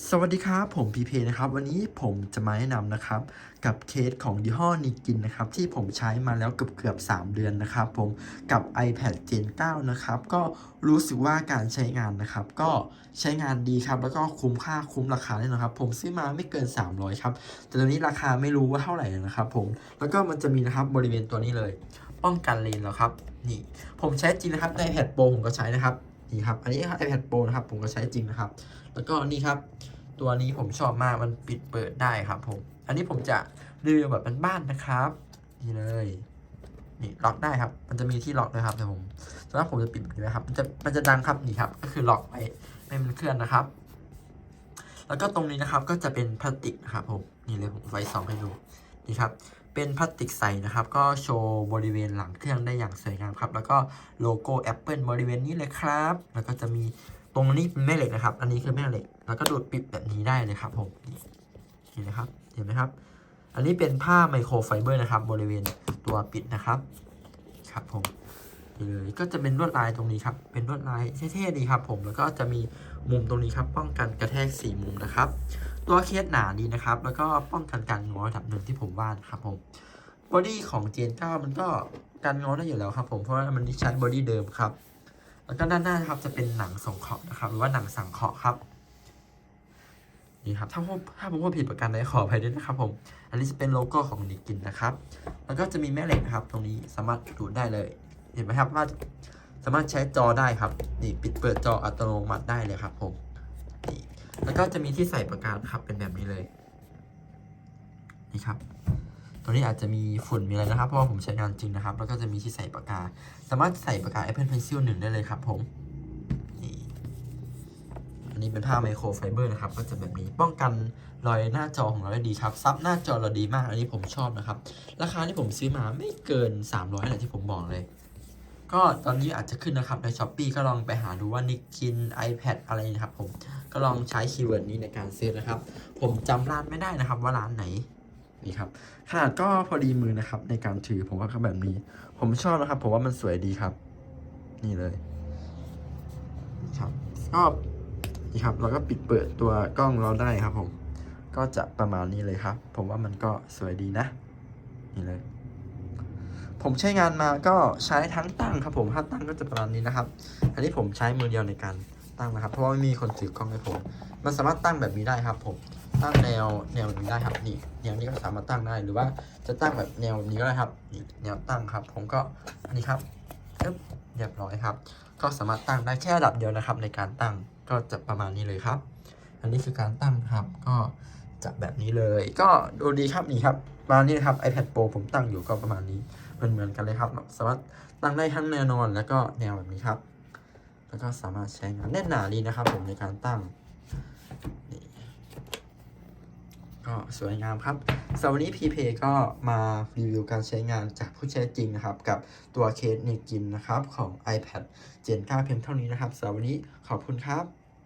สวัสดีครับ ผมพีเพนะครับ วันนี้ผมจะมาแนะนำนะครับ กับเคสของยี่ห้อนิกินนะครับ ที่ผมใช้มาแล้วเกือบเกือบ3เดือนนะครับ ผมกับ iPad Gen 9 นะครับ ก็รู้สึกว่าการใช้งานนะครับ ก็ใช้งานดีครับ แล้วก็คุ้มค่าคุ้มราคาแน่นอนครับ ผมซื้อมาไม่เกิน 300 ครับ แต่ตอนนี้ราคาไม่รู้ว่าเท่าไหร่นะครับ ผมแล้วก็มันจะมีนะครับบริเวณตัวนี้เลย ป้องกันเลนแล้วครับนี่ผมใช้จริงนะครับใน iPad Pro ผมก็ใช้นะครับ นี่ครับ อันนี้ iPad Pro นะครับ ผมก็ใช้จริงนะครับ แล้วก็นี่ครับ ตัวนี้ผมชอบมากมันปิดเปิดได้ครับผม อันนี้ผมจะรีวิวแบบบ้านๆนะครับ นี่เลยนี่ล็อกได้ครับ มันจะมีที่ล็อกด้วยครับแต่ผมสำหรับผมจะปิดนะครับ มันจะมันจะดังครับนี่ครับ ก็คือล็อกไว้ไม่มันเคลื่อนนะครับ แล้วก็ตรงนี้นะครับก็จะเป็นพลาสติกนะครับผมนี่เลยผมไฟส่องให้ดูนี่ครับ เป็นพลาสติกใสนะครับ ก็โชว์บริเวณหลังเครื่องได้อย่างสวยงามครับ แล้วก็โลโก้ Apple บริเวณนี้เลยครับ แล้วก็จะมีตรงนี้เป็นแม่เหล็กนะครับ อันนี้คือแม่เหล็ก แล้วก็ดูดปิดแบบนี้ได้เลยครับผมเห็นไหมครับ เห็นไหมครับ อันนี้เป็นผ้าไมโครไฟเบอร์นะครับ บริเวณตัวปิดนะครับ ครับผม เลย ก็จะเป็นลวดลายตรงนี้ครับ เป็นลวดลายเท่ๆดีครับผม แล้วก็จะมีมุมตรงนี้ครับ ป้องกันกระแทกสี่มุมนะครับ ตัวเคสหนาดีนะครับ แล้วก็ป้องกันการงอระดับหนึ่งที่ผมว่านะครับผม บอดี้ของเจน9มันก็การงอได้อยู่แล้วครับผม เพราะว่ามันใช้บอดี้เดิมครับ แล้วก็ด้านหน้าครับจะเป็นหนังสงเคราะห์นะครับ หรือว่าหนังสังเคราะห์ครับนี่ครับถ้าผมถ้าผมพูดผิดประการใดขออภัยด้วยนะครับผม อันนี้จะเป็นโลโก้ของนิกินนะครับ แล้วก็จะมีแม่เหล็กนะครับ ตรงนี้สามารถดูดได้เลย เห็นไหมครับว่าสามารถใช้จอได้ครับ นี่ปิดเปิดจออัตโนมัติได้เลยครับผมนี่แล้วก็จะมีที่ใส่ปากกาครับเป็นแบบนี้เลย นี่ครับตัวนี้อาจจะมีฝุ่นมีอะไรนะครับ เพราะว่าผมใช้งานจริงนะครับ แล้วก็จะมีที่ใส่ปากกา สามารถใส่ปากกา Apple Pencil 1 ได้เลยครับผมนี่อันนี้เป็นผ้าไมโครไฟเบอร์นะครับ ก็จะแบบนี้ป้องกันรอยหน้าจอของเราได้ดีครับซับหน้าจอเราดีมาก อันนี้ผมชอบนะครับ ราคาที่ผมซื้อมาไม่เกิน 300แหละที่ผมบอกเลย ก็ตอนนี้อาจจะขึ้นนะครับใน s h อ p e e ก็ลองไปหาดูว่านิกิน iPad อะไรนะครับผมก็ลองใช้คีย์เวิร์ดนี้ในการซื้อนะครับ ผมจำร้านไม่ได้นะครับว่าร้านไหนนี่ครับขนาดก็พอดีมือนะครับ ในการถือผมว่าก็แบบนี้ ผมชอบนะครับ ผมว่ามันสวยดีครับ นี่เลยครับก็นี่ครับเราก็ปิดเปิดตัวกล้องเราได้ครับผม ก็จะประมาณนี้เลยครับ ผมว่ามันก็สวยดีนะ นี่เลย ผมใช้งานมาก็ใช้ทั้งตั้งครับผมถ้าตั้งก็จะประมาณนี้นะครับ อันนี้ผมใช้มือเดียวในการตั้งนะครับ เพราะว่าไม่มีคนถือกล้องให้ผม มันสามารถตั้งแบบนี้ได้ครับ ผม ตั้งแนวแนวนี้ได้ครับนี่แนวนี้ก็สามารถตั้งได้หรือว่าจะตั้งแบบแนวนี้ก็ได้ครับนี่แนวตั้งครับ ผมก็อันนี้ครับปึ๊บเรียบร้อยครับ ก็สามารถตั้งได้แค่ระดับเดียวนะครับ ในการตั้งก็จะประมาณนี้เลยครับ อันนี้คือการตั้งครับก็จะแบบนี้เลย ก็ดูดีครับนี่ครับประมาณนี้ครับ iPad Pro ผมตั้งอยู่ก็ประมาณนี้ เหมือนกันเลยครับ สามารถตั้งได้ทั้งแนวนอนแล้วก็แนวแบบนี้ครับ แล้วก็สามารถใช้งานแน่นหนาดีนะครับ ผมในการตั้งก็สวยงามครับสำหรับวันนี้ PP ก็มารีวิวการใช้งานจากผู้ใช้จริงนะครับ กับตัวเคสเนกินนะครับของ iPad Gen 9 เพียงเท่านี้นะครับสำหรับวันนี้ขอบคุณครับ